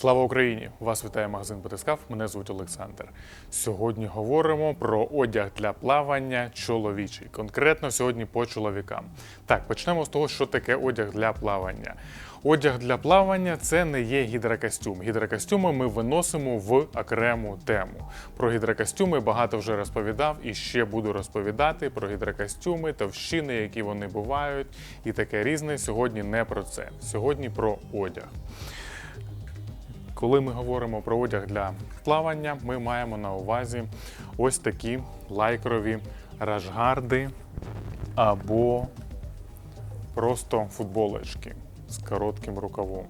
Слава Україні! Вас вітає магазин Батискав. Мене звуть Олександр. Сьогодні говоримо про одяг для плавання чоловічий. Конкретно сьогодні по чоловікам. Так, почнемо з того, що таке одяг для плавання. Одяг для плавання це не є гідрокостюм. Гідрокостюми ми виносимо в окрему тему. Про гідрокостюми багато вже розповідав і ще буду розповідати про гідрокостюми, товщини, які вони бувають, і таке різне. Сьогодні не про це. Сьогодні про одяг. Коли ми говоримо про одяг для плавання, ми маємо на увазі ось такі лайкрові рашгарди або просто футболочки з коротким рукавом.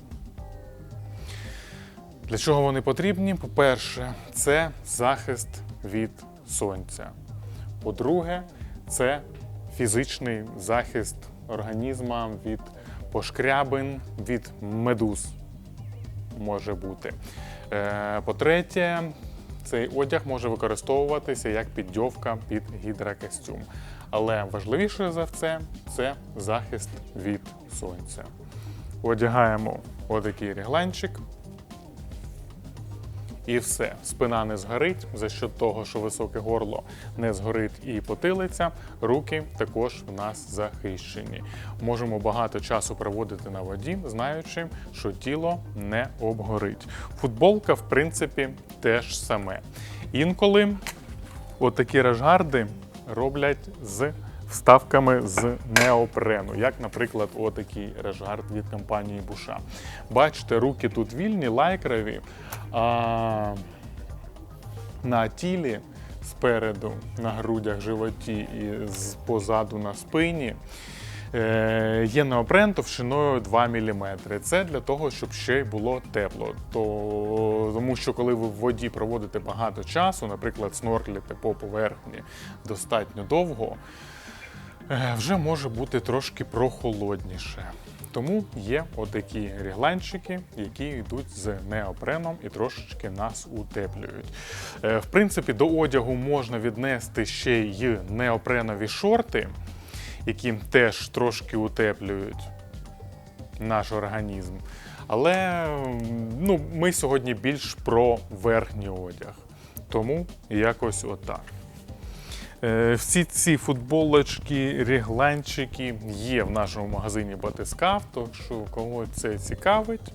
Для чого вони потрібні? По-перше, це захист від сонця. По-друге, це фізичний захист організму від пошкрябин, від медуз може бути. Е, По-третє, цей одяг може використовуватися як піддьовка під гідрокостюм. Але важливіше за все це захист від сонця. Одягаємо отакий регланчик. І все, спина не згорить за що того, що високе горло не згорить і потилиця. Руки також в нас захищені. Можемо багато часу проводити на воді, знаючи, що тіло не обгорить. Футболка, в принципі, теж саме. Інколи отакі рашгарди роблять з вставками з неопрену, як, наприклад, отакий рашгард від компанії Буша. Бачите, руки тут вільні, лайкрові, а на тілі спереду, на грудях, животі і позаду на спині. е, Є неопрен товщиною 2 мм. Це для того, щоб ще й було тепло. То, тому що коли ви в воді проводите багато часу, наприклад, снорклите по поверхні достатньо довго, вже може бути трошки прохолодніше. Тому є отакі регланчики, які йдуть з неопреном і трошечки нас утеплюють. Е, В принципі, до одягу можна віднести ще й неопренові шорти, які теж трошки утеплюють наш організм. Але ну, ми сьогодні більш про верхній одяг. Тому якось отак. Е, Всі ці футболочки, регланчики є в нашому магазині Батискав. Тож що кого це цікавить,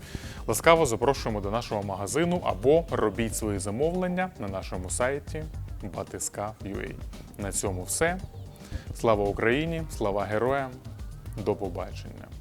ласкаво запрошуємо до нашого магазину або робіть свої замовлення на нашому сайті batiskav.ua. На цьому все. Слава Україні! Слава героям! До побачення!